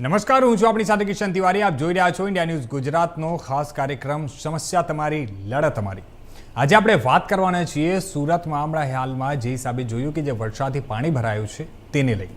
નમસ્કાર, હું છું આપણી સાથે કિશન તિવારી. આપ જોઈ રહ્યા છો ઇન્ડિયા ન્યૂઝ ગુજરાતનો ખાસ કાર્યક્રમ, સમસ્યા તમારી, લડત અમારી આજે આપણે વાત કરવાના છીએ સુરતમાં હમણાં હાલમાં જે હિસાબે જોયું કે જે વરસાદથી પાણી ભરાયું છે તેને લઈને.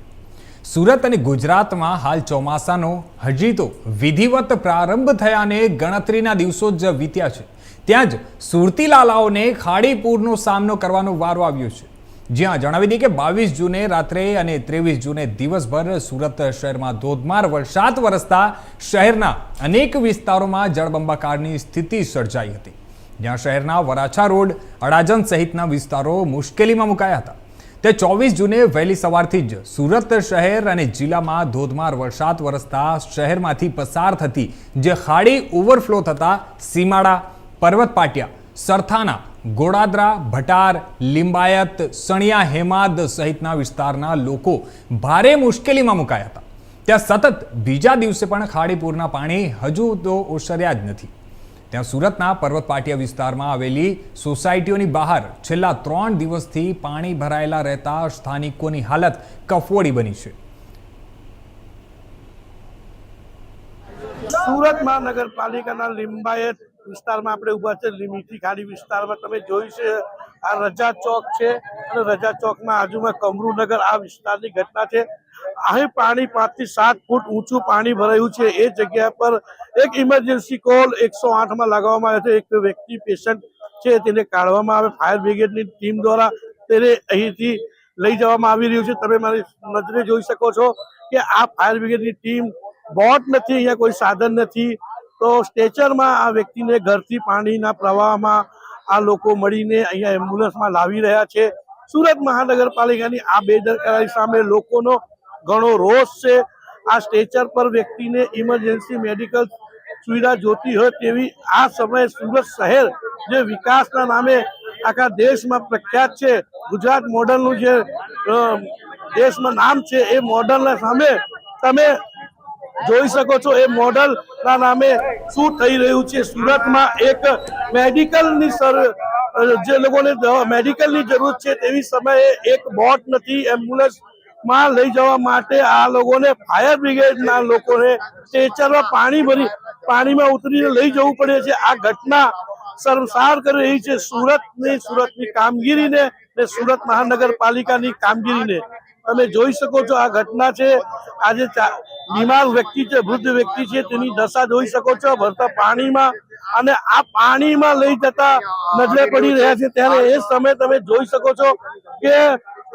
સુરત અને ગુજરાતમાં હાલ ચોમાસાનો હજી તો વિધિવત પ્રારંભ થયાને ગણતરીના દિવસો જ વીત્યા છે. ત્યાં જ સુરતી લાલાઓને ખાડીપૂરનો સામનો કરવાનો વારો આવ્યો છે. જ્યાં જણાવી દઈએ કે બાવીસ જૂને રાત્રે અને ત્રેવીસ જૂને દિવસભર સુરત શહેરમાં ધોધમાર વરસાદ વરસતા શહેરના અનેક વિસ્તારોમાં જળબંબાકારની સ્થિતિ સર્જાઈ હતી. જ્યાં શહેરના વરાછા રોડ અડાજન સહિતના વિસ્તારો મુશ્કેલીમાં મુકાયા હતા. તે ચોવીસ જૂને વહેલી સવારથી જ સુરત શહેર અને જિલ્લામાં ધોધમાર વરસાદ વરસતા શહેરમાંથી પસાર થતી જે ખાડી ઓવરફ્લો થતા સીમાડા, પર્વતપાટિયા, સરથાના ગોડાદરા ભટાર, લિંબાયત, સણિયા, હેમાદ સહિતના વિસ્તારના લોકો ભારે મુશ્કેલીમાં મુકાયા હતા. ત્યાં સતત બીજા દિવસે પણ ખાડીપુરના પાણી હજુ તો ઓસર્યા જ નથી. ત્યાં સુરતના પર્વતપાટિયા વિસ્તારમાં આવેલી સોસાયટીઓની બહાર છેલ્લા ત્રણ દિવસથી પાણી ભરાયેલા રહેતા સ્થાનિકોની હાલત કફોડી બની છે. સુરત મહાનગરપાલિકાના લિંબાયત વિસ્તારમાં આપણે ઊભા છે. મીઠી ખાડી વિસ્તારમાં તમે જોયું છે, આ રજા ચોક છે અને રજા ચોકમાં આજુમાં કમરૂનગર આ વિસ્તારની ઘટના છે. અહીં પાણી પાંચથી સાત ફૂટ ઊંચું પાણી ભરાયું છે. એ જગ્યા પર એક ઇમરજન્સી કોલ એકસો આઠમાં લગાવવામાં આવ્યો છે. એક વ્યક્તિ પેશન્ટ છે, તેને કાઢવામાં આવે. ફાયર બ્રિગેડની ટીમ દ્વારા તેને અહીંથી લઈ જવામાં આવી રહ્યું છે. તમે મારી નજરે જોઈ શકો છો કે આ ફાયર બ્રિગેડની ટીમ બોટ નથી, અહીંયા કોઈ સાધન નથી. તો સ્ટેચરમાં આ વ્યક્તિને ઘરથી પાણીના પ્રવાહમાં આ લોકો મળીને અહીંયા એમ્બ્યુલન્સમાં લાવી રહ્યા છે. સુરત મહાનગરપાલિકાની આ બેદરકારી સામે લોકોનો ઘણો રોષ છે. આ સ્ટેચર પર વ્યક્તિને ઇમરજન્સી મેડિકલ સુવિધા જોતી હોય તેવી આ સમયે સુરત શહેર જે વિકાસના નામે આખા દેશમાં પ્રખ્યાત છે. ગુજરાત મોડલનું જે દેશમાં નામ છે એ મોડલના સામે તમે જોઈ શકો છો, એ મોડલ ના નામે શું થઈ રહ્યું છે. સુરતમાં એક મેડિકલની સર, જે લોકોને મેડિકલની જરૂર છે તેવી સમયે એક બોટ નથી એમ્બ્યુલન્સમાં લઈ જવા માટે આ લોકોને ફાયર બ્રિગેડના લોકોને સ્ટેચરમાં પાણી ભરી, પાણીમાં ઉતરીને લઈ જવું પડે છે. આ ઘટના સરસાર કરી રહી છે સુરતની સુરતની કામગીરીને ને સુરત મહાનગરપાલિકાની કામગીરીને. તમે જોઈ શકો છો આ ઘટના છે. આજે બીમાર વ્યક્તિ છે, વૃદ્ધ વ્યક્તિ છે, તેની દશા જોઈ શકો છો. ભરતા પાણીમાં અને આ પાણીમાં લઈ જતા નજરે પડી રહ્યા છે. ત્યારે એ સમયે તમે જોઈ શકો છો કે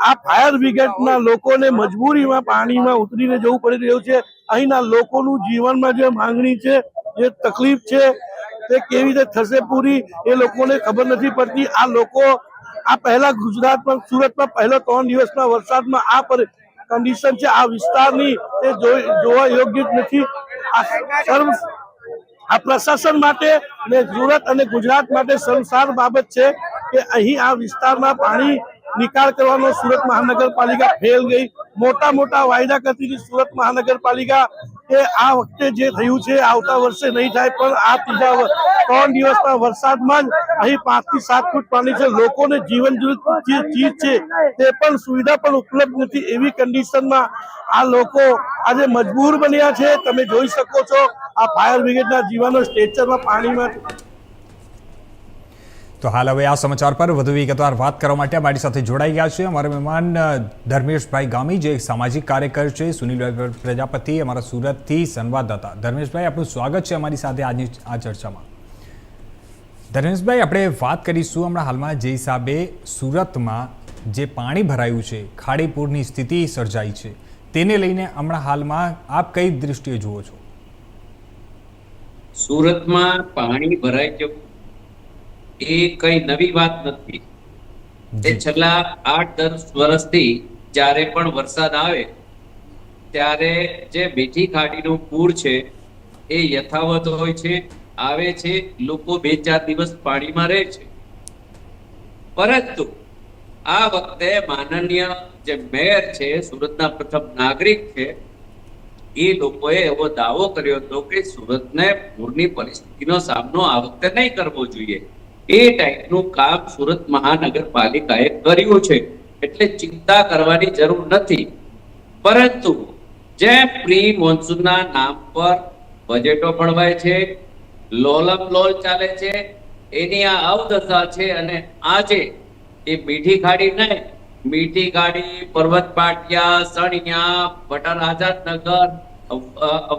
આ ફાયર બ્રિગેડના લોકોને મજબૂરીમાં પાણીમાં ઉતરીને જવું પડી રહ્યું છે. અહીંના લોકોનું જીવનમાં જે માંગણી છે, જે તકલીફ છે, તે કેવી રીતે થશે પૂરી, એ લોકોને ખબર નથી પડતી. આ લોકો આ પહેલા ગુજરાતમાં સુરતમાં પહેલો ત્રણ દિવસના વરસાદમાં આ કન્ડિશન છે, આ વિસ્તારની તે જોવા યોગ્ય નથી. આ પ્રશાસન માટે ને સુરત અને ગુજરાત માટે સંસાર બાબત છે કે અહીં આ વિસ્તારમાં પાણી નિકાલ કરવાનો સુરત મહાનગરપાલિકા ફેલ ગઈ. મોટા મોટા વાયદા કરતી સુરત મહાનગરપાલિકા. કે આ વખતે જે થયું છે, આવતા વર્ષે નહીં થાય, પણ આ ત્રીજા ત્રણ દિવસના વરસાદમાં જ અહીં પાંચથી સાત ફૂટ પાણી છે. લોકોને જીવન જે ચીજ છે, તે પણ સુવિધા પણ ઉપલબ્ધ નથી. એવી કન્ડિશનમાં આ લોકો આજે મજબૂર બન્યા છે. તમે જોઈ શકો છો, આ ફાયર બ્રિગેડના જીવાનો સ્ટેચરમાં પાણીમાં તો હાલ હવે આ સમાચાર પર વધુ વિગતવાર વાત કરવા માટે અમારી સાથે જોડાઈ ગયા છે અમારા મહેમાન ધર્મેશભાઈ ગામી, જે સામાજિક કાર્યકર છે સુનિલભાઈ પ્રજાપતિ, અમારા સુરતથી સંવાદદાતા. ધર્મેશભાઈ, આપનું સ્વાગત છે અમારી સાથે આજની આ ચર્ચામાં. ધર્મેશભાઈ, આપણે વાત કરીશું હમણાં હાલમાં જે હિસાબે સુરતમાં જે પાણી ભરાયું છે, ખાડીપુરની સ્થિતિ સર્જાઈ છે, તેને લઈને હમણાં હાલમાં આપ કઈ દૃષ્ટિએ જુઓ છો? સુરતમાં પાણી ભરાઈ જવું એ કઈ નવી વાત નથી. એ છેલ્લા આઠ દસ વર્ષથી જ્યારે પણ વરસાદ આવે ત્યારે જે મીઠી ખાડીનું પૂર છે એ યથાવત હોય છે આવે છે લોકો બે ચાર દિવસ પાણીમાં રહે છે. પરંતુ આ વખતે માનનીય જે મેયર છે સુરતના પ્રથમ નાગરિક છે એ લોકોએ એવો દાવો કર્યો હતો કે સુરતને પૂરની પરિસ્થિતિનો સામનો આ વખતે નહીં કરવો જોઈએ. એ ટાઈપનું કામ સુરત મહાનગરપાલિકાએ કર્યું છે. એટલે ચિંતા કરવાની જરૂર નથી. પરંતુ જેમ પ્રી મોન્સૂનના નામ પર બજેટો ભણવાય છે, લોલમ લોલ ચાલે છે, એની આ અવદશા છે અને આજે એ મીઠી ખાડી નહીં, મીઠી ખાડી પર્વત પાટિયા સણિયા ભટર આઝાદનગર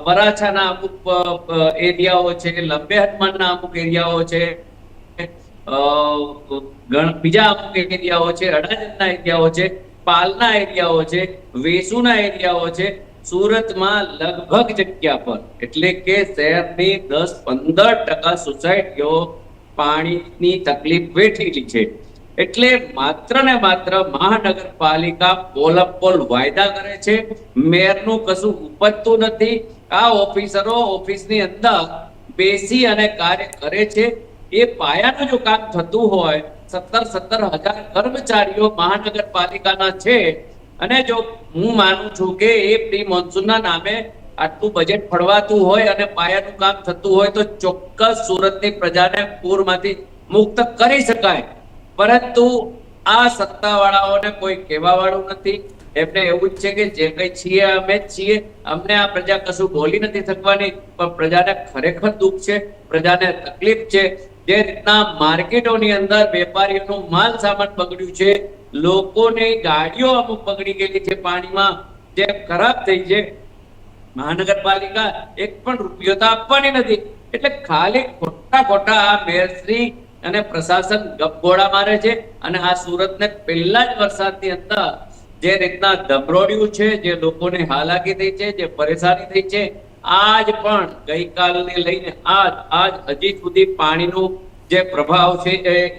વરાછાના અમુક એરિયાઓ છે, લંબે હનુમાનના અમુક એરિયાઓ છે ગણ- બીજા અમુક એરિયાઓ છે, અડાજણના એરિયાઓ છે, પાલના એરિયાઓ છે, વેસુના એરિયાઓ છે, સુરતમાં લગભગ જગ્યા પર. એટલે કે શહેરની દસ પંદર ટકા સોસાયટીઓ પાણીની તકલીફ વેઠેલી છે. એટલે માત્ર ને માત્ર મહાનગરપાલિકા પોલપોલ વાયદા કરે છે. મેયરનું કશું ઉપજતું નથી. આ ઓફિસરો ઓફિસની અંદર બેસી અને કાર્ય કરે છે. એ પાયાનું જો કામ થતું હોય, સત્તર સત્તર હજાર કર્મચારીઓ મહાનગરપાલિકાના છે. અને જો હું માનું છું કે એ પ્રી મોન્સૂનના નામે આટલું બજેટ ફળવાતું હોય અને પાયાનું કામ થતું હોય તો ચોક્કસ સુરતની પ્રજાને પૂરમાંથી મુક્ત કરી શકાય. પરંતુ આ સત્તાવાળાઓને કોઈ કહેવાવાળું નથી. એમને એવું જ છે કે જે કઈ છીએ અમે જ છીએ. અમને આ પ્રજા કશું બોલી નથી શકવાની. પણ પ્રજાને ખરેખર દુઃખ છે, પ્રજાને તકલીફ છે. જે રીતના માર્કેટોની અંદર વેપારીઓનું માલ સામાન બગડ્યું છે, લોકોની ગાડીઓ અમુક બગડી ગયેલી છે પાણીમાં, જે ખરાબ થઈ છે. મહાનગરપાલિકા એક પણ રૂપિયો તો આપવાની નથી. એટલે ખાલી ખોટા ખોટા આ મેયરશ્રી અને પ્રશાસન ગપગોળા મારે છે અને આ સુરતને પહેલા જ વરસાદની અંદર જે રીતના ધમરોડ્યું છે, જે લોકોને હાલાકી થઈ છે, જે પરેશાની થઈ છે આજ પણ ગઈકાલને લઈને આજ આજ હજી સુધી પાણીનો જે પ્રભાવ છે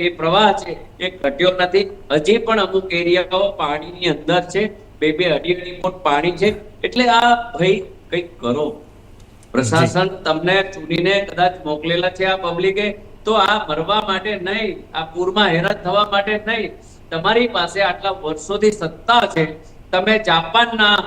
એ પ્રવાહ છે એ ઘટ્યો નથી. હજી પણ અમુક એરિયાઓ પાણીની અંદર છે. બે બે અઢી અઢી ફૂટ પાણી છે. એટલે આ ભાઈ કંઈક કરો. પ્રશાસન તમને ચૂનીને કદાચ મોકલેલા છે આ પબ્લિકે તો આ મરવા માટે નહીં આ પૂરમાં હેરાન થવા માટે નહીં. તમારી પાસે આટલા વર્ષોથી સત્તા છે. તમે જાપાનના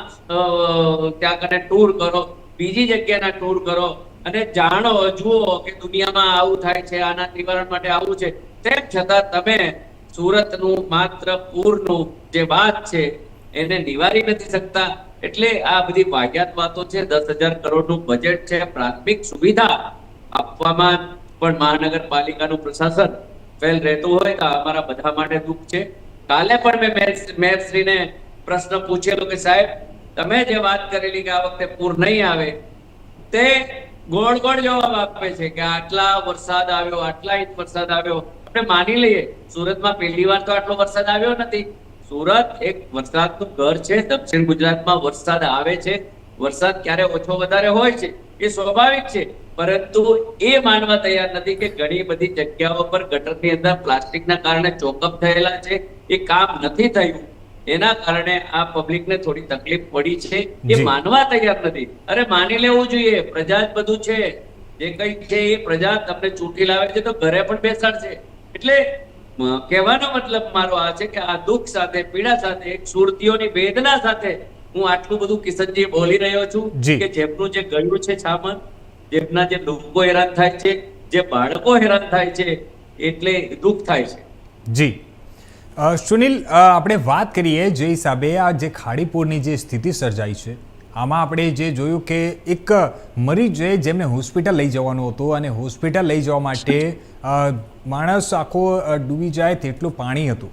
ત્યાં કને ટૂર કરો. બીજી જગ્યાના ટૂર કરો અને જાણો, જુઓ કે દુનિયામાં આવું થાય છે, આના નિવારણ માટે આવું છે. તેમ છતાં તમે સુરતનું માત્ર પૂરનું જે વાત છે, એને નિવારી નથી શકતા. એટલે આ બધી વાગ્યાત વાતો છે, દસ હજાર કરોડનું બજેટ છે, પ્રાથમિક સુવિધા આપવામાં પણ મહાનગરપાલિકાનું પ્રશાસન ફેલ રહેતું હોય તો અમારા બધા માટે દુઃખ છે. કાલે પણ મેં મેયર- મેયરશ્રીને પ્રશ્ન પૂછેલો કે સાહેબ તમે જે વાત કરેલી કે આ વખતે પૂર નહીં આવે, તે ગોળ ગોળ જવાબ આપે છે કે આટલા વરસાદ આવ્યો, આટલા ઇંચ વરસાદ આવ્યો. આપણે માની લઈએ, સુરતમાં પહેલી વાર તો આટલો વરસાદ આવ્યો નથી. સુરત એક વરસાદનું ઘર છે, દક્ષિણ ગુજરાતમાં વરસાદ આવે છે. વરસાદ ક્યારે ઓછો વધારે હોય છે, એ સ્વાભાવિક છે. પરંતુ એ માનવા તૈયાર નથી કે ઘણી બધી જગ્યાઓ પર ગટરની અંદર પ્લાસ્ટિકના કારણે ચોકઅપ થયેલા છે. એ કામ નથી થયું. એના કારણે આ પબ્લિકને થોડી તકલીફ પડી છે. એ માનવા તૈયાર નથી. અરે માની લેવું જોઈએ પ્રજા જ બધું છે. જે કઈ છે એ પ્રજા તમને ચૂંટી લાવે છે તો ઘરે પણ બેસાડશે. એટલે કહેવાનો મતલબ મારો આ છે કે આ દુઃખ સાથે પીડા સાથે એક સુરતીઓની વેદના સાથે હું આટલું બધું કિશનજી બોલી રહ્યો છું. કે જેમનું જે ગયું છે છામન જેમના જે લોકો હેરાન થાય છે જે બાળકો હેરાન થાય છે એટલે દુઃખ થાય છે. જી. સુનિલ આપણે વાત કરીએ જે હિસાબે આ જે ખાડીપુરની જે સ્થિતિ સર્જાઈ છે, આમાં આપણે જે જોયું કે એક મરીજ જેમને હોસ્પિટલ લઈ જવાનું હતું અને હોસ્પિટલ લઈ જવા માટે માણસ આખો ડૂબી જાય તેટલું પાણી હતું.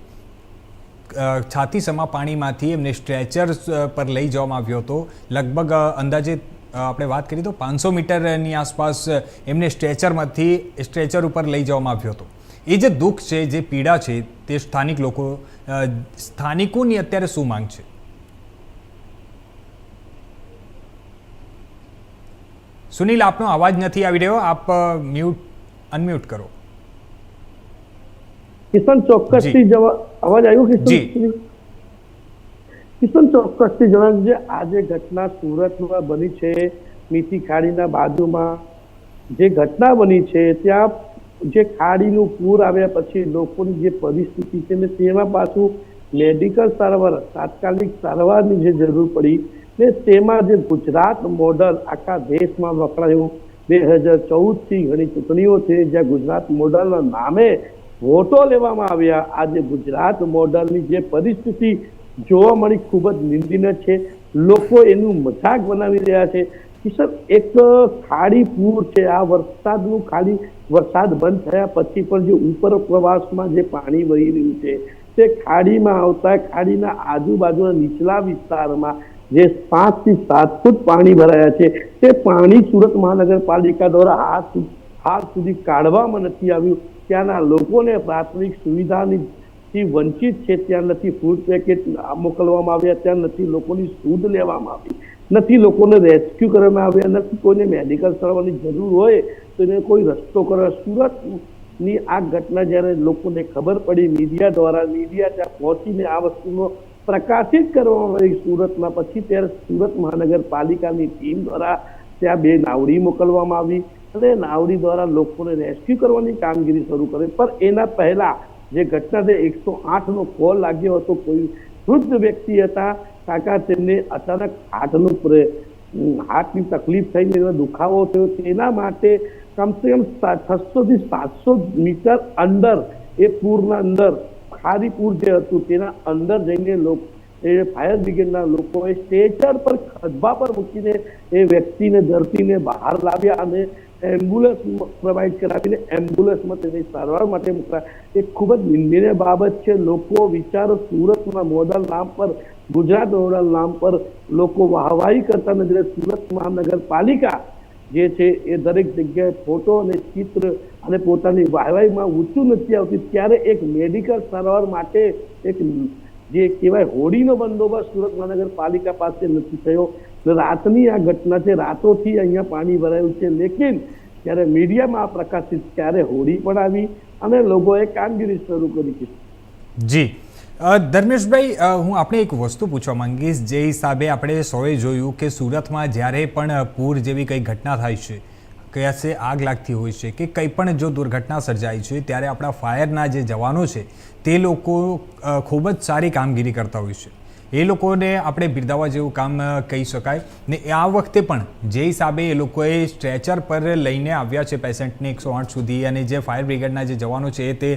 છાતી સમા પાણીમાંથી એમને સ્ટ્રેચર પર લઈ જવામાં આવ્યો હતો. લગભગ અંદાજે આપણે વાત કરીએ તો પાંચસો મીટરની આસપાસ એમને સ્ટ્રેચરમાંથી, સ્ટ્રેચર ઉપર લઈ જવામાં આવ્યો હતો. એ જે દુઃખ છે જે પીડા છે તે સ્થાનિક લોકો સ્થાનિકોની અત્યારે શું માંગ છે? સુનિલ આપનો અવાજ નથી આવી રહ્યો. આપ મ્યુટ અનમ્યુટ કરો. કિશન ચોક્કસથી અવાજ આવ્યો. કિશન? કિશન ચોક્કસથી જણાવ્યું છે આ જે ઘટના સુરતમાં બની છે મીઠી ખાડીના બાજુમાં. જે ઘટના બની છે ત્યાં જે ખાડીનું પૂર આવ્યા પછી લોકોની જે પરિસ્થિતિ છે ને તેમાં પાછું મેડિકલ સારવાર તાત્કાલિક સારવારની જે જરૂર પડી ને તેમાં જે ગુજરાત મોડલ આખા દેશમાં વપરાયું બે હજાર ચૌદથી ઘણી ચૂંટણીઓ છે, જ્યાં ગુજરાત મોડલના નામે વોટો લેવામાં આવ્યા. આજે ગુજરાત મોડલની જે પરિસ્થિતિ જોવા મળી ખૂબ જ નિંદનીય છે. લોકો એનું મજાક બનાવી રહ્યા છે. કિશન એક ખાડી પૂર છે. આ વરસાદનું ખાલી વરસાદ બંધ થયા પછી પણ જે ઉપર પ્રવાસમાં જે પાણી વહી રહ્યું છે, તે ખાડીમાં આવતા ખાડીના આજુબાજુના નીચલા વિસ્તારમાં જે પાંચથી સાત ફૂટ પાણી ભરાયા છે, તે પાણી સુરત મહાનગરપાલિકા દ્વારા હાથ હાલ સુધી કાઢવામાં નથી આવ્યું. ત્યાંના લોકોને પ્રાથમિક સુવિધાની થી વંચિત છે, ત્યાં નથી ફૂડ પેકેટ મોકલવામાં આવ્યા, ત્યાં નથી લોકોની સુધ લેવામાં આવી. નથી લોકોને રેસ્ક્યુ કરવામાં આવ્યા, નથી કોઈને મેડિકલ સારવારની જરૂર હોય, તો એને કોઈ રસ્તો કરે સુરતની આ ઘટના જ્યારે લોકોને ખબર પડી મીડિયા દ્વારા મીડિયા ત્યાં પહોંચીને આ વસ્તુનો પ્રકાશિત કરવામાં આવી સુરતમાં, પછી ત્યારે સુરત મહાનગરપાલિકાની ટીમ દ્વારા ત્યાં બે નાવડી મોકલવામાં આવી અને નાવડી દ્વારા લોકોને રેસ્ક્યુ કરવાની કામગીરી શરૂ કરી. પણ એના પહેલા જે ઘટના છે, એકસો આઠ નો કોલ લાગ્યો હતો, કોઈ વૃદ્ધ વ્યક્તિ હતા કાકા તેમને અચાનક હાથનું હાથની તકલીફ થઈને એનો દુખાવો થયો. તેના માટે કમસે કમ છસોથી સાતસો મીટર અંદર, એ પૂરના અંદર, ખારીપુર જે હતું તેના અંદર જઈને લોકો, એ ફાયર બ્રિગેડના લોકોએ સ્ટેચર પર ખભા પર મૂકીને એ વ્યક્તિને ધરતીને બહાર લાવ્યા અને એમ્બ્યુલન્સ પ્રોવાઈડ કરાવીને એમ્બ્યુલન્સમાં તેને સારવાર માટે મૂકવા એ ખૂબ જ નિંદનીય બાબત છે. લોકો વિચારો સુરતના મોડલ નામ પર ગુજરાત મોડલ નામ પર લોકો વાહવાહી કરતા નજરે સુરત મહાનગરપાલિકા જે છે એ દરેક જગ્યાએ ફોટો અને ચિત્ર અને પોતાની વાહવાહીમાં ઊંચું નથી આવતી, ત્યારે એક મેડિકલ સારવાર માટે એક જે કહેવાય હોડીનો બંદોબસ્ત સુરત મહાનગરપાલિકા પાસે નથી થયો. રાતની આ ઘટના છે, રાતોથી અહીંયા પાણી ભરાયું છે. લેકિન જ્યારે મીડિયામાં પ્રકાશિત, ત્યારે હોડી પણ આવી અને લોકોએ કામગીરી શરૂ કરી છે જી. ધર્મેશભાઈ હું આપણે એક વસ્તુ પૂછવા માંગીશ. જે હિસાબે આપણે સૌએ જોયું કે સુરતમાં જ્યારે પણ પૂર જેવી કંઈ ઘટના થાય છે, કયાસે આગ લાગતી હોય છે કે કંઈ પણ જો દુર્ઘટના સર્જાય છે, ત્યારે આપણા ફાયરના જે જવાનો છે, તે લોકો ખૂબ જ સારી કામગીરી કરતા હોય છે. એ લોકોને આપણે બિરદાવવા જેવું કામ કહી શકાય. ને આ વખતે પણ જે હિસાબે એ લોકોએ સ્ટ્રેચર પર લઈને આવ્યા છે પેશન્ટને એકસો આઠ સુધી અને જે ફાયર બ્રિગેડના જે જવાનો છે તે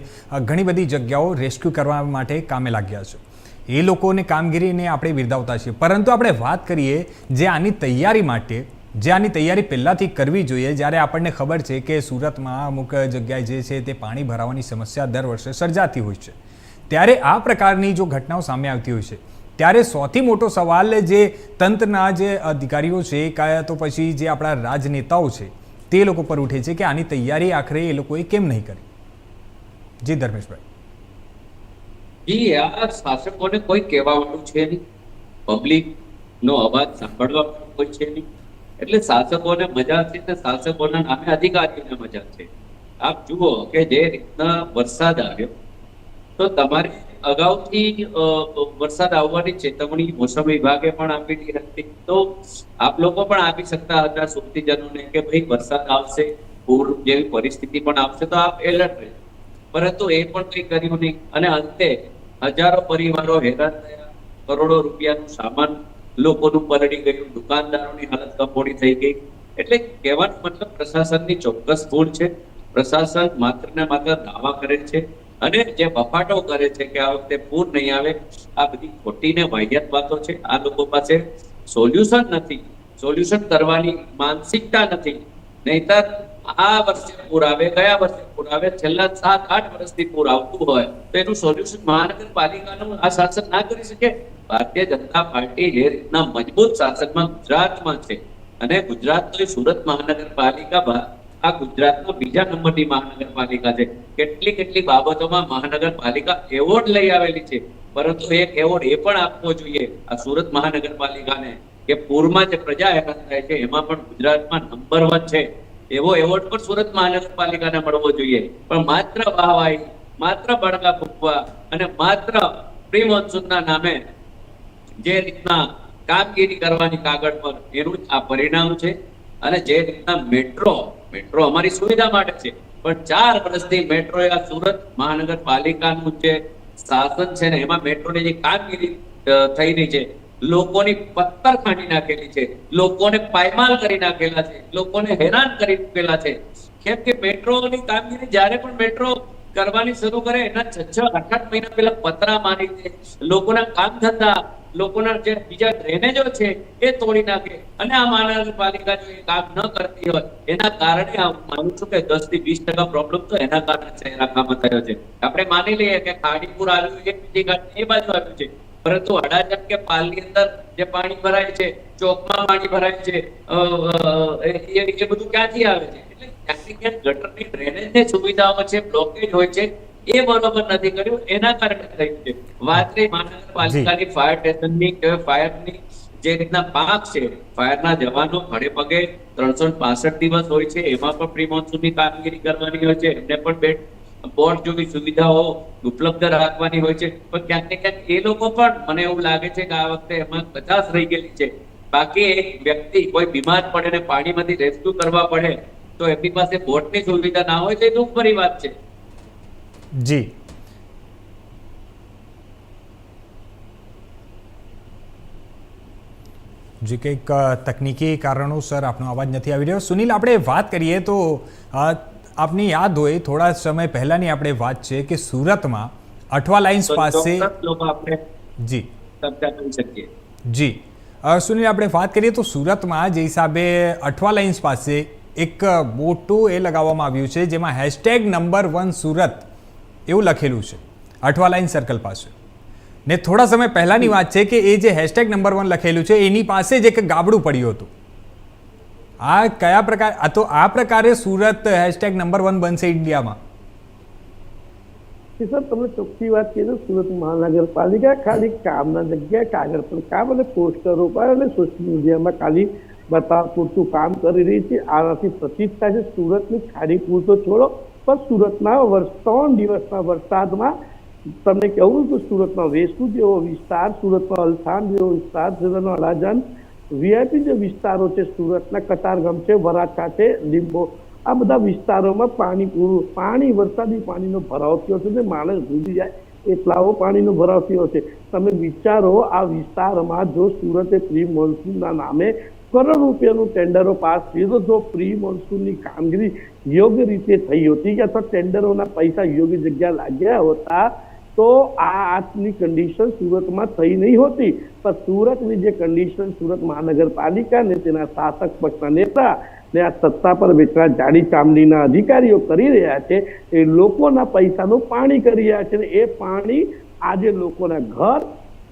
ઘણી બધી જગ્યાઓ રેસ્ક્યુ કરવા માટે કામે લાગ્યા છે. એ લોકોને કામગીરીને આપણે બિરદાવતા છીએ. પરંતુ આપણે વાત કરીએ જે આની તૈયારી માટે, જે આની તૈયારી પહેલાંથી કરવી જોઈએ, જ્યારે આપણને ખબર છે કે સુરતમાં અમુક જગ્યાએ જે છે તે પાણી ભરાવાની સમસ્યા દર વર્ષે સર્જાતી હોય છે. ત્યારે આ પ્રકારની જો ઘટનાઓ સામે આવતી હોય છે ત્યારે સૌથી મોટો સવાલ જે તંત્રના જે અધિકારીઓ છે, કાં તો પછી જે આપણા રાજનેતાઓ છે, તે લોકો પર ઉઠે છે કે આની તૈયારી આખરે એ લોકોએ કેમ નહીં કરી? જી ધર્મેશભાઈ. શાસકોને કોઈ કહેવાનું છે નહીં. પબ્લિક નો અવાજ સાંભળવાનો કોઈ છે નહીં. એટલે શાસકોને મજા છે ને શાસકોના નામે અધિકારીઓને મજા છે. આપ જુઓ કે જે રીતના વરસાદ આવ્યો, તો તમારે અગાઉથી વરસાદ આવવાની ચેતવણી મોસમ વિભાગે પણ આપેલી હતી. તો આપ લોકો પણ આપી શકતા હતા સુરતીજનોને કે ભાઈ વરસાદ આવશે, પૂર જેવી પરિસ્થિતિ પણ આવશે, તો આપ એલર્ટ રહે પરંતુ એ પણ કંઈ કર્યું નહીં. અને અંતે હજારો પરિવારો હેરાન થયા. કરોડો રૂપિયાનું સામાન લોકોનું પલળી ગયું. દુકાનદારોની હાલત કફોડી થઈ ગઈ. એટલે કહેવાનો મતલબ પ્રશાસનની ચોક્કસ ભૂલ છે. પ્રશાસન માત્ર ને માત્ર દાવા કરે છે. અને જે બફાટો કરે છે કે આ વખતે પૂર નહીં આવે, આ બધી ખોટી વાહિયાત વાતો છે. આ લોકો પાસે સોલ્યુશન નથી. સોલ્યુશન કરવાની માનસિકતા નથી. નહીતર આ વર્ષે પૂર આવે, ગયા વર્ષે પૂર આવે, છેલ્લા સાત, આઠ વર્ષથી પૂર આવતું હોય, તો એનું સોલ્યુશન મહાનગરપાલિકાનું આ શાસન ના કરી શકે? ભારતીય જનતા પાર્ટી જે રીતના મજબૂત શાસનમાં ગુજરાતમાં છે. અને ગુજરાતની સુરત મહાનગરપાલિકા આ ગુજરાતમાં બીજા નંબરની મહાનગરપાલિકા છે. કેટલી કેટલી બાબતોમાં મહાનગરપાલિકા એવોર્ડ લઈ આવેલી છે. પરંતુ એક એવોર્ડ એ પણ આપવો જોઈએ આ સુરત મહાનગરપાલિકાને કે પૂરમાં જે પ્રજા હેરાન થાય છે, એમાં પણ ગુજરાતમાં નંબર વન છે. એવો એવોર્ડ પણ સુરત મહાનગરપાલિકાને મળવો જોઈએ. પણ માત્ર વાહવાહી, માત્ર બળકા ફૂંકવા અને માત્ર પ્રી મોન્સૂનના નામે જે રીતના કામગીરી કરવાની કાગળ પર એનું આ પરિણામ છે. અને જે રીતના મેટ્રો મેટ્રો અમારી સુવિધા માટે છે, પણ ચાર વર્ષથી મેટ્રો આ સુરત મહાનગરપાલિકાનું જે શાસન છે ને, એમાં મેટ્રોની જે કામગીરી થઈ રહી છે, લોકોની પથ્થર ખાંડી નાખેલી છે, લોકોને પાયમાલ કરી નાખેલા છે, લોકોને હેરાન કરી મૂકેલા છે. કેમ કે મેટ્રોની કામગીરી જ્યારે પણ મેટ્રો કરવાની શરૂ કરે, એના છ છ, આઠ આઠ મહિના પહેલા પતરા મારી દે લોકોના કામ ધંધા લોકોના જે બીજા ડ્રેનેજો છે, એ તોડી નાખે. અને આ મહાનગરપાલિકા જો એ કામ ન કરતી હોય, એના કારણે હું માનું છું કે દસથી વીસ ટકા પ્રોબ્લેમ તો એના કારણે શહેર આખામાં થયો છે. આપણે માની લઈએ કે ખાડીપુર આવ્યું છે, બીજી એ બાજુ આવ્યું છે. પરંતુ અડાજણ કે પાલની અંદર જે પાણી ભરાય છે, ચોકમાં પાણી ભરાય છે એ બધું ક્યાંથી આવે છે? એટલે ક્યાંથી ક્યાંક ગટરની ડ્રેનેજની સુવિધાઓ છે બ્લોકેજ હોય છે એ બરોબર નથી કર્યું. એના કારણે થયું છે વાત રહી મહાનગરપાલિકાની ફાયર સ્ટેશનની કે ફાયરની જે રીતના પાક છે ફાયરના જવાનો ખડે પગે ત્રણસો પાસઠ દિવસ હોય છે એમાં પણ પ્રી મોન્સૂનની કામગીરી કરવાની હોય છે એમને પણ બેટ બોર્ડ જેવી સુવિધાઓ ઉપલબ્ધ રાખવાની હોય છે. પણ ક્યાંક ને ક્યાંક એ લોકો પણ મને એવું લાગે છે કે આ વખતે એમાં કચાશ રહી ગયેલી છે. બાકી એક વ્યક્તિ કોઈ બીમાર પડે ને પાણીમાંથી રેસ્ક્યુ કરવા પડે તો એમની પાસે બોટની સુવિધા ના હોય તો એ દુઃખભરી વાત છે. જી. જે કંઈક તકનીકી કારણોસર આપનો અવાજ નથી આવી રહ્યો. સુનિલ આપણે વાત કરીએ તો આપની યાદ હોય થોડા સમય પહેલાની આપણે વાત છે કે સુરતમાં અઠવા લાઇન્સ પાસે જી. જી. સુનિલ આપણે વાત કરીએ તો સુરતમાં જે હિસાબે અઠવા લાઇન્સ પાસે એક મોટું એ લગાવવામાં આવ્યું છે જેમાં હેશટેગ નંબર વન સુરત એવું લખેલું છે. અઠવા લાઇન સર્કલ પાસે. ને થોડા સમય પહેલાંની વાત છે કે એ જે હેશટેગ નંબર વન લખેલું છે, એની પાસે જ એક ગાબડું પડ્યું હતું. આ કયા પ્રકાર, આ તો આ પ્રકારે સુરત હેશટેગ નંબર વન બનશે ઇન્ડિયામાં. સર તમને ચોખ્ખી વાત કહીએ તો સુરત મહાનગરપાલિકા ખાલી કામના જગ્યાએ કાગળ પર કામ અને પોસ્ટરો પર અને સોશિયલ મીડિયામાં ખાલી બતાવ પૂરતું કામ કરી રહી છે. આનાથી પ્રતિષ્ઠા છે. સુરતની ખાડી પૂરતો છોડો. પણ સુરતના વર્ષ ત્રણ દિવસના વરસાદમાં તમને કહું કે સુરતમાં વેસુ જેવો વિસ્તાર, સુરતમાં અલથાણ જેવો વિસ્તાર, સુરતનો અડાજન વીઆઈપી જે વિસ્તારો છે સુરતના કતારગામ છે, વરાછા છે, લીંબો, આ બધા વિસ્તારોમાં પાણી પૂરું, પાણી, વરસાદી પાણીનો ભરાવ થયો છે ને માણસ ડૂબી જાય, એટલાઓ પાણીનો ભરાવ થયો છે. તમે વિચારો આ વિસ્તારમાં જો સુરતે પ્રી મોન્સૂનના નામે કરોડ રૂપિયાનું ટેન્ડરો પાસ થયું જો પ્રી મોન્સૂનની કામગીરી યોગ્ય રીતે થઈ હતી કે અથવા ટેન્ડરોના પૈસા યોગ્ય જગ્યા લાગ્યા હોતા, તો આ આજની કન્ડિશન સુરતમાં થઈ નહીં હોતી. પણ સુરતની જે કન્ડિશન સુરત મહાનગરપાલિકા ને તેના શાસક પક્ષના નેતા ને આ સત્તા પર બેઠેલા જાડી ચામડીના અધિકારીઓ કરી રહ્યા છે, એ લોકોના પૈસાનું પાણી કરી રહ્યા છે એ પાણી આજે લોકોના ઘર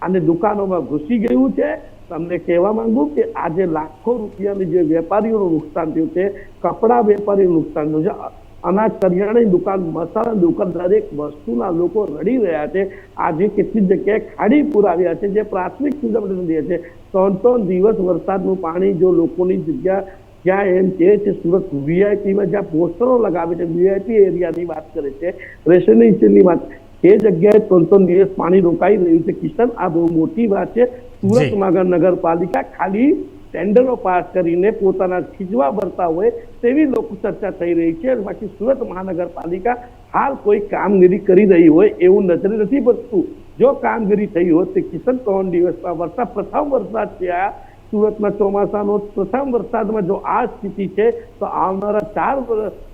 અને દુકાનોમાં ઘૂસી ગયું છે. તમને કહેવા માંગુ કે આજે લાખો રૂપિયાની જે વેપારીઓનું નુકસાન થયું છે, કપડા વેપારીનું નુકસાન થયું છે અનાજ કરિયાણાની દુકાન મસાલા દુકાન, દરેક વસ્તુના લોકો રડી રહ્યા છે. આજે કેટલી જગ્યાએ ખાડી પુરાવ્યા છે, જે પ્રાથમિક સુવિધા દે છે. ત્રણ ત્રણ દિવસ વરસાદનું પાણી જો લોકોની જગ્યા જ્યાં એમ કહે છે, સુરત વીઆઈપીમાં જ્યાં પોસ્ટરો લગાવે છે, વીઆઈપી એરિયાની વાત કરે છે રેસિડેન્શિયલની વાત, એ જગ્યાએ ત્રણ ત્રણ દિવસ પાણી રોકાઈ રહ્યું છે. કિશન, આ બહુ મોટી વાત છે. સુરત મહાનગરપાલિકા ખાલી ટેન્ડરો પાસ કરીને પોતાના ખીજવા ભરતા હોય તેવી લોકો ચર્ચા થઈ રહી છે. બાકી સુરત મહાનગરપાલિકા હાલ કોઈ કામગીરી કરી રહી હોય એવું નજરે નથી પડતું. જો કામગીરી થઈ હોત તે કિશન ત્રણ દિવસમાં વરસાદ પ્રથમ વરસાદ છે આ. સુરતમાં ચોમાસાનો પ્રથમ વરસાદમાં જો આ સ્થિતિ છે તો આવનારા ચાર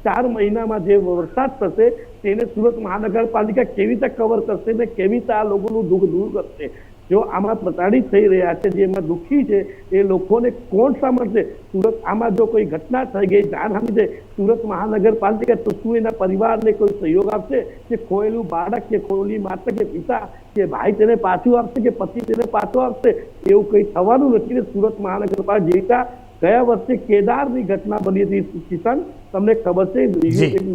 ચાર મહિનામાં જે વરસાદ થશે તેને સુરત મહાનગરપાલિકા કેવી રીતે કવર કરશે ને કેવી રીતે આ લોકોનું દુઃખ દૂર કરશે? જો આમાં પ્રતાડિત થઈ રહ્યા છે જેમાં દુઃખી છે, એ લોકોને કોણ સાંભળશે? સુરત આમાં જો કોઈ ઘટના થઈ ગઈ જાનહાની છે સુરત મહાનગરપાલિકા, તો શું એના પરિવારને કોઈ સહયોગ આપશે? કે ખોયેલું બાળક, કે ખોયેલી માતા, કે પિતા, કે ભાઈ તેને પાછું આપશે, કે પતિ તેને પાછો આપશે? એવું કંઈ થવાનું નથી ને સુરત મહાનગરપાલિકા જેતા ગયા વર્ષે કેદારની ઘટના બની હતી કિશન તમને ખબર છે જી. એક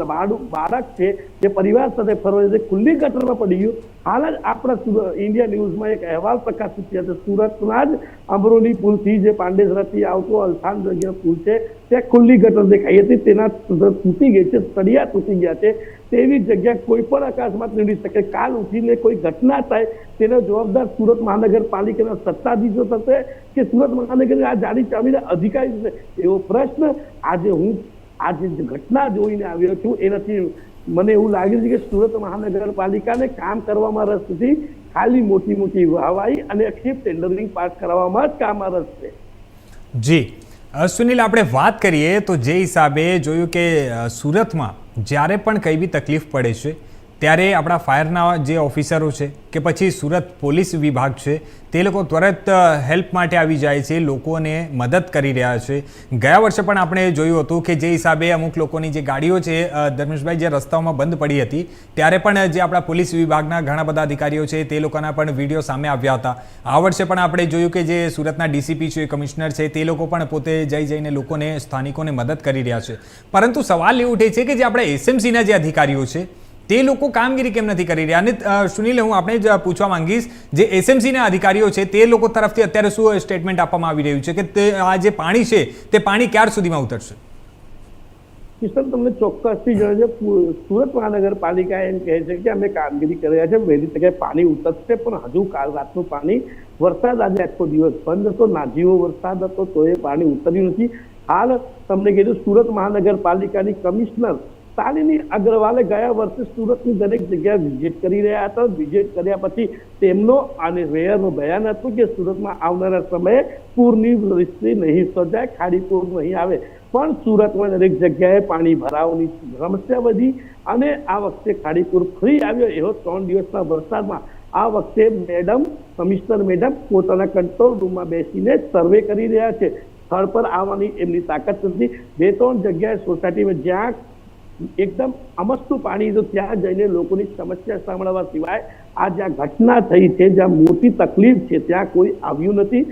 બાળક છે જે પરિવાર સાથે ફરવા છે, ખુલ્લી ગટરમાં પડી ગયું. હાલ જ આપણા ઇન્ડિયા ન્યૂઝમાં એક અહેવાલ પ્રકાશિત થયા છે. સુરતના જ અમરોલી પુલથી જે પાંડેસરાથી આવતો અલથાન જગ્યા પુલ છે ત્યાં ખુલ્લી ગટર દેખાઈ હતી. તેના તૂટી ગઈ છે તળિયા તૂટી ગયા છે. તેવી જગ્યા કોઈ પણ અકસ્માત નીડી શકે. કાલ ઉઠીને કોઈ ઘટના થાય તેનો જવાબદાર સુરત મહાનગરપાલિકાના સત્તાધીશો થશે કે સુરત મહાનગર આ જાડી ચામીના અધિકારી થશે એવો પ્રશ્ન આજે હું આજે જે ઘટના જોઈને આવ્યો છું, એનાથી મને એવું લાગે છે કે સુરત મહાનગરપાલિકાને કામ કરવામાં રસ નથી. ખાલી મોટી મોટી વાહવાઈ અને અક્ષિપ ટેન્ડરિંગ પાસ કરવામાં જ કામમાં રસ છે. જી સુનિલ, આપણે વાત કરીએ તો જે હિસાબે જોયું કે સુરતમાં જ્યારે પણ કંઈ બી તકલીફ પડે છે ત્યારે આપણા ફાયરના જે ઓફિસરો છે કે પછી સુરત પોલીસ વિભાગ છે, તે લોકો ત્વરિત હેલ્પ માટે આવી જાય છે, લોકોને મદદ કરી રહ્યા છે. ગયા વર્ષે પણ આપણે જોયું હતું કે જે હિસાબે અમુક લોકોની જે ગાડીઓ છે ધર્મેશભાઈ, જે રસ્તાઓમાં બંધ પડી હતી, ત્યારે પણ જે આપણા પોલીસ વિભાગના ઘણા બધા અધિકારીઓ છે, તે લોકોના પણ વીડિયો સામે આવ્યા હતા. આ વર્ષે પણ આપણે જોયું કે જે સુરતના ડીસીપી છે, કમિશનર છે, તે લોકો પણ પોતે જઈ જઈને લોકોને, સ્થાનિકોને મદદ કરી રહ્યા છે. પરંતુ સવાલ એ ઉઠે છે કે જે આપણા એસએમસીના જે અધિકારીઓ છે તે લોકો કામગીરી કેમ નથી કરી રહ્યા? અને સુનિલ, હું આપણે જ પૂછવા માંગીશ, જે એસએમસીના અધિકારીઓ છે, તે લોકો તરફથી અત્યારે શું સ્ટેટમેન્ટ આપવામાં આવી રહ્યું છે કે તે, આ જે પાણી છે, તે પાણી ક્યાર સુધીમાં ઉતરશે? કિશન, તમને ચોક્કસથી જણાવે સુરત મહાનગરપાલિકા એમ કહે છે કે અમે કામગીરી કરી રહ્યા છે, વહેલી તકે પાણી ઉતરશે, પણ હજુ કાલ રાતનું પાણી વરસાદ આજે આખો દિવસ બંધ હતો નાજીવો વરસાદ હતો તો એ પાણી ઉતર્યું નથી. હાલ તમને કીધું સુરત મહાનગરપાલિકાની કમિશનર શાલિની અગ્રવાલે ગયા વર્ષે સુરતની દરેક જગ્યાએ વિઝિટ કરી રહ્યા હતા. વિઝિટ કર્યા પછી તેમનો અને મેયરનું બયાન હતું કે સુરતમાં આવનારા સમયે પૂરની પરિસ્થિતિ નહીં સર્જાય, ખાડી પૂર નહીં આવે. પણ સુરતમાં દરેક જગ્યાએ પાણી ભરાવાની સમસ્યા વધી અને આ વખતે ખાડીપુર ફરી આવ્યો. એવો ત્રણ દિવસના વરસાદમાં આ વખતે મેડમ, કમિશનર મેડમ પોતાના કંટ્રોલ રૂમમાં બેસીને સર્વે કરી રહ્યા છે. સ્થળ પર આવવાની એમની તાકાત નથી. બે ત્રણ જગ્યાએ સોસાયટીમાં જ્યાં એકદમ અમસ્તું પાણી તો ત્યાં જઈને લોકોની સમસ્યા સાંભળવા સિવાય આ જ્યાં ઘટના થઈ છે, જ્યાં મોટી તકલીફ છે, ત્યાં કોઈ આવ્યું નથી.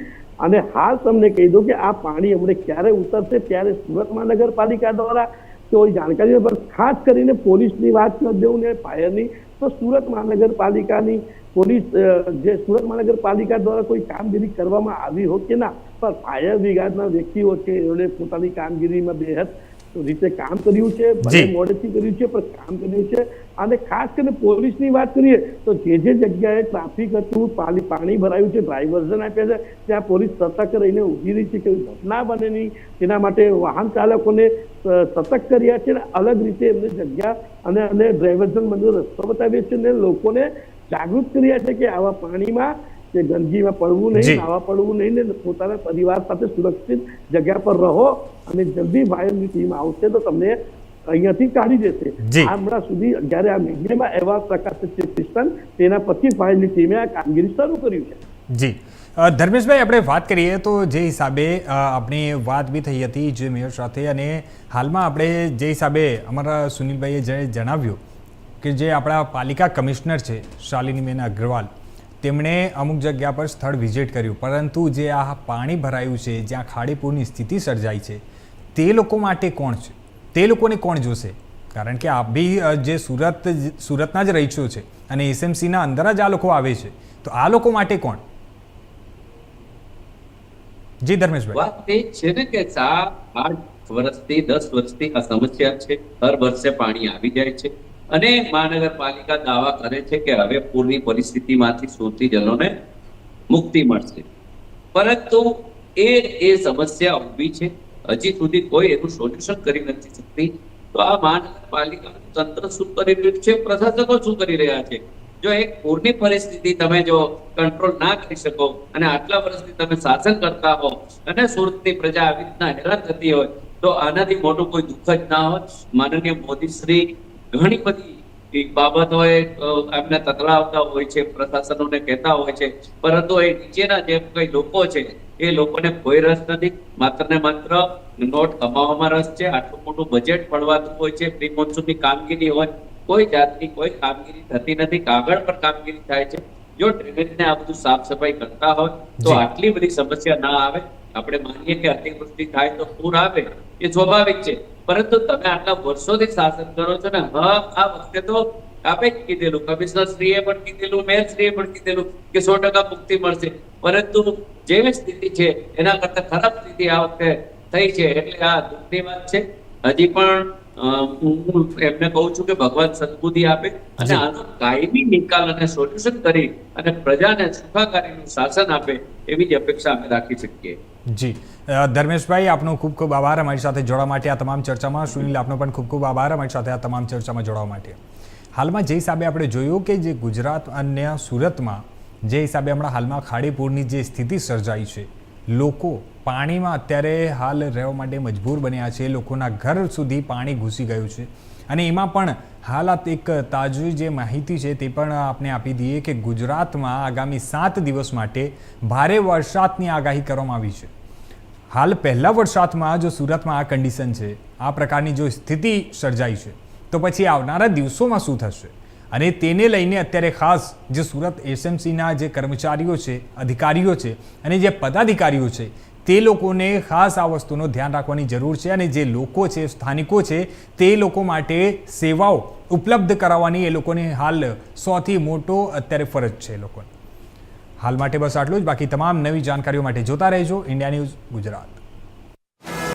અને હાલ તમને કહી દઉં કે આ પાણી હમણાં ક્યારે ઉતરશે, ત્યારે સુરત મહાનગરપાલિકા દ્વારા કોઈ જાણકારી પર ખાસ કરીને પોલીસની વાત કરી દઉં ને ફાયરની, તો સુરત મહાનગરપાલિકાની પોલીસ જે સુરત મહાનગરપાલિકા દ્વારા કોઈ કામગીરી કરવામાં આવી હોય કે ના, પણ ફાયર વિભાગના વ્યક્તિઓ છે એમણે પોતાની કામગીરીમાં બેહદ રીતે કામ કર્યું છે ભલે. મોડેથી કર્યું છે પણ કામ કર્યું છે અને ખાસ કરીને પોલીસની વાત કરીએ તો જે જે જગ્યાએ ટ્રાફિક હતું પાણી પાણી ભરાયું છે ડ્રાઇવર્ઝન આપ્યા છે ત્યાં પોલીસ સતર્ક રહીને ઊભી રહી છે કે ઘટના બને નહીં તેના માટે વાહન ચાલકોને સતર્ક કર્યા છે અને અલગ રીતે એમને જગ્યા અને અને ડ્રાઇવર્ઝન બધો રસ્તો બતાવીએ છે અને લોકોને જાગૃત કર્યા છે કે આવા પાણીમાં કે ગંદકીમાં પડવું નહીં નાવા પડવું નહીં ને પોતાના પરિવાર સાથે સુરક્ષિત જગ્યા પર રહો અને જલ્દી ફાયરની ટીમ આવશે તો તમને અહીંયાથી કાઢી દેશે. હમણાં સુધી જ્યારે આ મીડિયામાં અહેવાલ પ્રકાશિત છે તેના પછી ફાયરની ટીમે આ કામગીરી શરૂ કર્યું છે. જી. ધર્મેશભાઈ આપણે વાત કરીએ તો જે હિસાબે આપણે વાત બી થઈ હતી જે મેયર સાથે અને હાલમાં આપણે જે હિસાબે અમારા સુનિલભાઈએ જે જણાવ્યું કે જે આપણા પાલિકા કમિશનર છે શાલિનીબેન અગ્રવાલ તેમણે અમુક જગ્યા પર સ્થળ વિઝિટ કર્યું, પરંતુ જે આ પાણી ભરાયું છે, જ્યાં ખાડીપૂરની સ્થિતિ સર્જાઈ છે, તે લોકો માટે કોણ છે? તે લોકોને કોણ જોશે? કારણ કે આ બી જે સુરત, સુરતના જ રહીશો છે અને એસએમસીના અંદર જ આ લોકો આવે છે, તો આ લોકો માટે કોણ? જી ધર્મેશભાઈ. વાત છે ને કે આઠ વર્ષથી દસ વર્ષથી આ સમસ્યા છે. દર વર્ષે પાણી આવી જાય છે. અને મહાનગરપાલિકા દાવા કરે છે કે હવે પૂરની પરિસ્થિતિમાંથી સુરતીજનોને મુક્તિ મળશે. પરંતુ એ એ સમસ્યા ઊભી છે. હજી સુધી કોઈ એનું સોલ્યુશન કરી નથી શકતી. તો આ મહાનગરપાલિકાનું તંત્ર શું કરી રહ્યું છે? પ્રશાસકો શું કરી રહ્યા છે? જો એક પૂરની પરિસ્થિતિ તમે જો કંટ્રોલ ના કરી શકો અને આટલા વર્ષથી તમે શાસન કરતા હો અને સુરતની પ્રજા આવી રીતના હેરાન થતી હોય, તો આનાથી મોટું કોઈ દુઃખ જ ના હોય. માનનીય મોદી શ્રી ઘણી બધી એ એમને તકલાવતા હોય છે પ્રશાસનોને કહેતા હોય છે. પરંતુ એ નીચેના જે કઈ લોકો છે એ લોકોને કોઈ રસ નથી. માત્ર ને માત્ર નોટ કમાવામાં રસ છે. આટલું મોટું બજેટ પડવાતું હોય છે. પ્રી મોન્સૂનની કામગીરી હોય કોઈ જાતની કોઈ કામગીરી થતી નથી. કાગળ પર કામગીરી થાય છે. જો ડ્રેનેજને આ બધું સાફ સફાઈ કરતા હોય તો આટલી બધી સમસ્યા ના આવે. આપણે માનીએ કે અતિવૃષ્ટિ થાય તો પૂર આવે. એ સ્વાભાવિક છે. પરંતુ તમે આટલા વર્ષોથી શાસન કરો છો ને, હા, આ વખતે તો આપે જ કીધેલું, કમિશનર શ્રીએ પણ કીધેલું, મેયર શ્રીએ પણ કીધેલું કે સો ટકા મુક્તિ મળશે. પરંતુ જેવી સ્થિતિ છે, એના કરતા ખરાબ સ્થિતિ આ વખતે થઈ છે. એટલે આ દુઃખની વાત છે. હજી પણ હું એમને કહું છું કે ભગવાન સદબુદ્ધિ આપે અને આનો કાયમી નિકાલ અને સોલ્યુશન કરી અને પ્રજાને સુખાકારીનું શાસન આપે એવી જ અપેક્ષા અમે રાખી શકીએ. જી. ધર્મેશભાઈ આપનો ખૂબ ખૂબ આભાર અમારી સાથે જોડવા માટે આ તમામ ચર્ચામાં. સુનિલ આપનો પણ ખૂબ ખૂબ આભાર અમારી સાથે આ તમામ ચર્ચામાં જોડવા માટે. હાલમાં જે હિસાબે આપણે જોયું કે જે ગુજરાત અને સુરતમાં જે હિસાબે હમણાં હાલમાં ખાડીપુરની જે સ્થિતિ સર્જાઈ છે લોકો પાણીમાં અત્યારે હાલ રહેવા માટે મજબૂર બન્યા છે. લોકોના ઘર સુધી પાણી ઘૂસી ગયું છે. અને એમાં પણ હાલ એક તાજી જે માહિતી છે તે પણ આપને આપી દઈએ કે ગુજરાતમાં આગામી સાત દિવસ માટે ભારે વરસાદની આગાહી કરવામાં આવી છે. હાલ પહેલા વરસાદમાં જો સુરતમાં આ કન્ડિશન છે, આ પ્રકારની જો સ્થિતિ સર્જાઈ છે, તો પછી આવનારા દિવસોમાં શું થશે? અને તેને લઈને અત્યારે ખાસ જે સુરત એસએમસીના જે કર્મચારીઓ છે, અધિકારીઓ છે અને જે પદાધિકારીઓ છે, તે લોકોને ખાસ આ વસ્તુનું ધ્યાન રાખવાની જરૂર છે અને જે લોકો છે, સ્થાનિકો છે, તે લોકો માટે સેવાઓ ઉપલબ્ધ કરાવવાની એ લોકોને હાલ સૌથી મોટો અત્યારે ફરજ છે એ લોકોને. હાલ માટે બસ આટલું જ. બાકી તમામ નવી જાણકારીઓ માટે જોતા રહેજો. India news Gujarat.